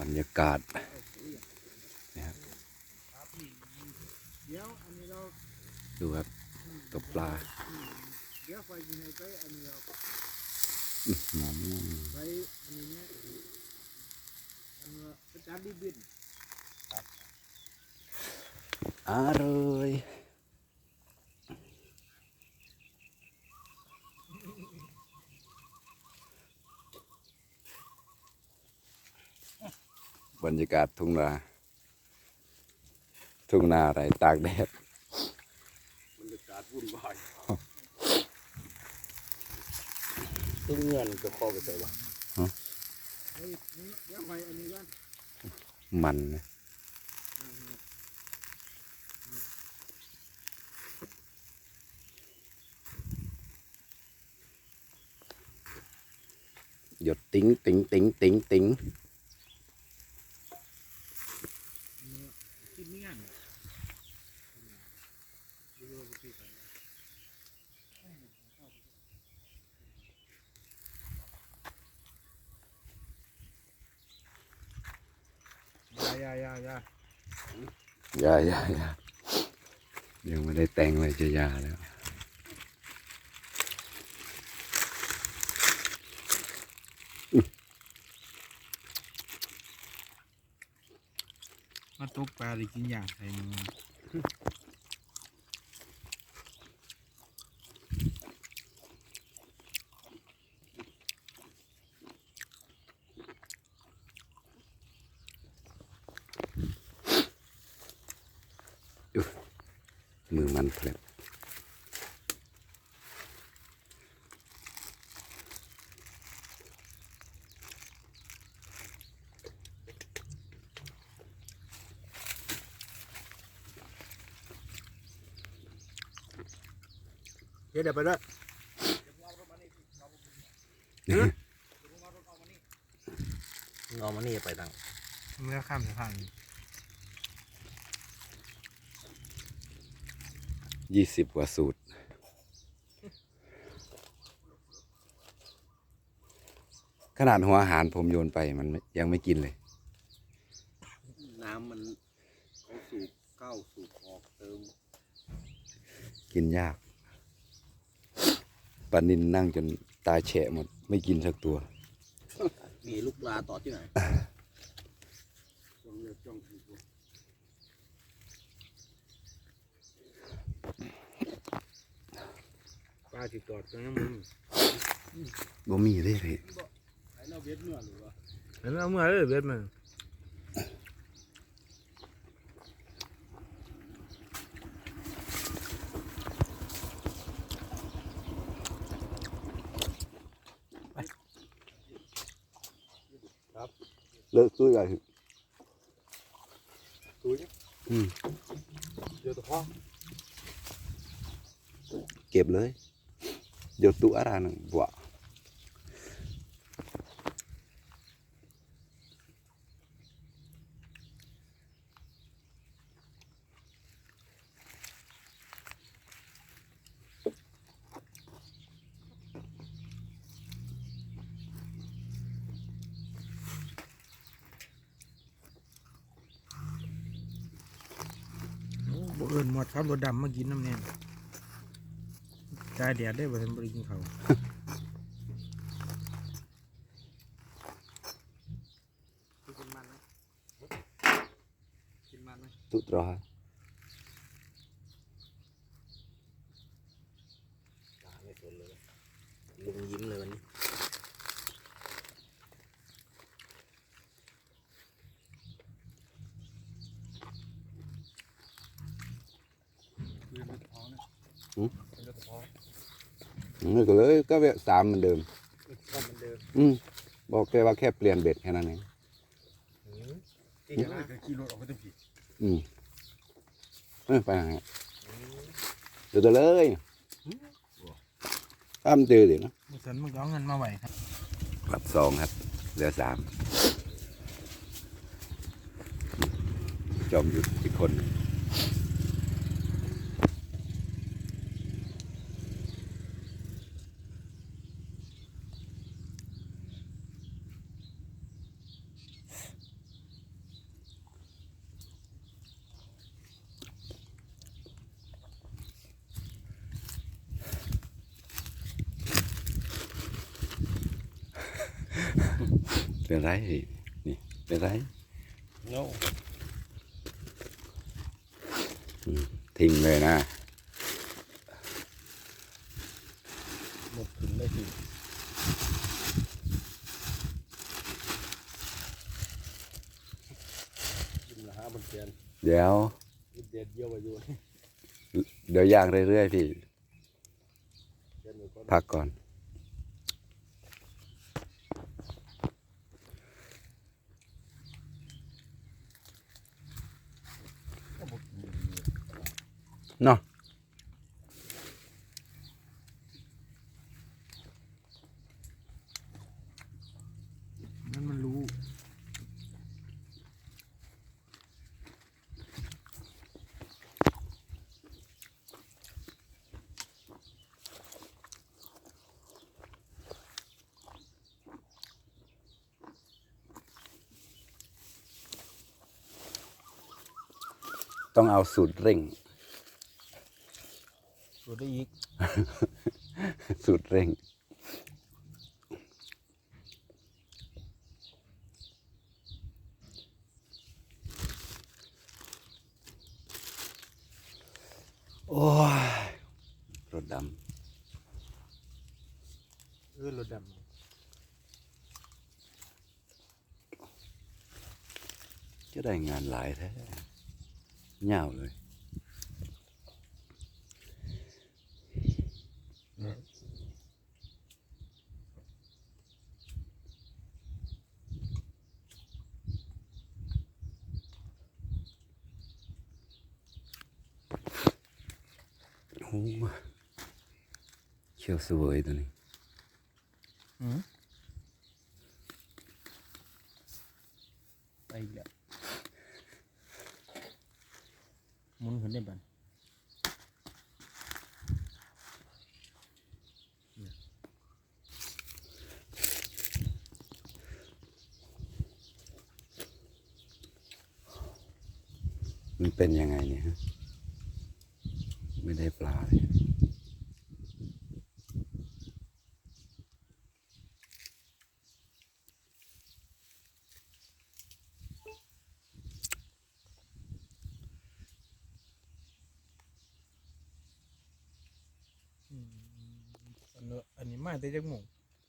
บรรยากาศเดี๋ยวอันนี้เราดูครับตกปลาเดี๋ยวไฟยิงให้ไปอันนี้เราอืมไปอันนี้เนี่ยอันนี้ประจานดิบินอร่อย บรรยากาศทุ่งนา ทุ่งนาอะไรตากแดดบรรยากาศวุ่นวายตึ้งเงินจะคอไปใส่วะไอ้นี่เดี๋ยวไฟอันนี้ก่อนมันนะหยดติ้งติ้งติ้งติ้งติ้ง กินนี่งานดูดูสิไป ยายายายาอย่าอย่าอย่ายังไม่ได้แต่งเลยจะอยาแล้วมาตกปลาหรือกินอย่างไรมึง มือมันแผลบเฮ็ดเดี๋ยวไปด้วยเอามานี่ไปตังเมื่อข้ามสะพาน ยี่สิบกว่าสูตร ขนาดหัวอาหารผมโยนไปมันไม่ยังไม่กินเลย น้ำมันเขาสูบเข้าสูบออกเติม กินยากปลานินนั่งจนตาแฉะหมด ไม่กินสักตัว มีลูกปลาต่อที่ไหน ปลาติดตอดกันนะมึงบ่มีเลยเลยไอ้เราเวียดเมื่อหรือวะเห็นเอาเมื่อเลยเบ็ดมันเลิกตู้ใหญ่ตัวนี้อืมเดี๋ยวตะพ่อเก็บเลยเดี๋ยวตัวอะไรนึงบวบ่เอิญหมดครับรถดำมากินน้ำเนี่ย กายแดดได้บ่ทันบริกินเขาวกินมันไหมกินมันไหมตุตรอไม่สนเลยลุงยิ้มเลยวันนี้ นี่ก็เลยก็เวะสามเหมือนเดิม ก็เหมือนเดิมอืมบอกแค่ว่าแค่เปลี่ยนเบ็ดแค่นั้นเองที่จะน่าขี่รถออกไปตั้งผิดอืมเอ้ยไปหาเดี๋ยวจะเลยตามเจอเดี๋ยวนะมื่อสันมันก็เอาเงินมาไหวครับกลับสองครับเหลือสามจอมหยุดอีกคน เเป็นไรนี่เป็นไรโน่อืมทิ้งเลยนะหมดขึ้นได้สิยิ้มละห้าบนเตียนเดี๋ยวนิดเดียวเดียวไปอยู่เดี๋ยวย่างเรื่อยๆพี่เตียนอยู่ก่อนพักก่อน ก็บอกกินดี เนาะ นั่นมันรู้ ต้องเอาสูตรเร่งรู้ได้อีก สูตรเร่ง โอ้ยรถดเออรถดำำจะได้งานหลายแท้ เง่าวเลยโอ้เขียวสวยตัวนี้ อืมไปอีกแล้วหมุนขึ้นได้บัน มันเป็นยังไงเนี่ยฮะไม่ได้ปลาเลยอันนี้มาแต่จักหมง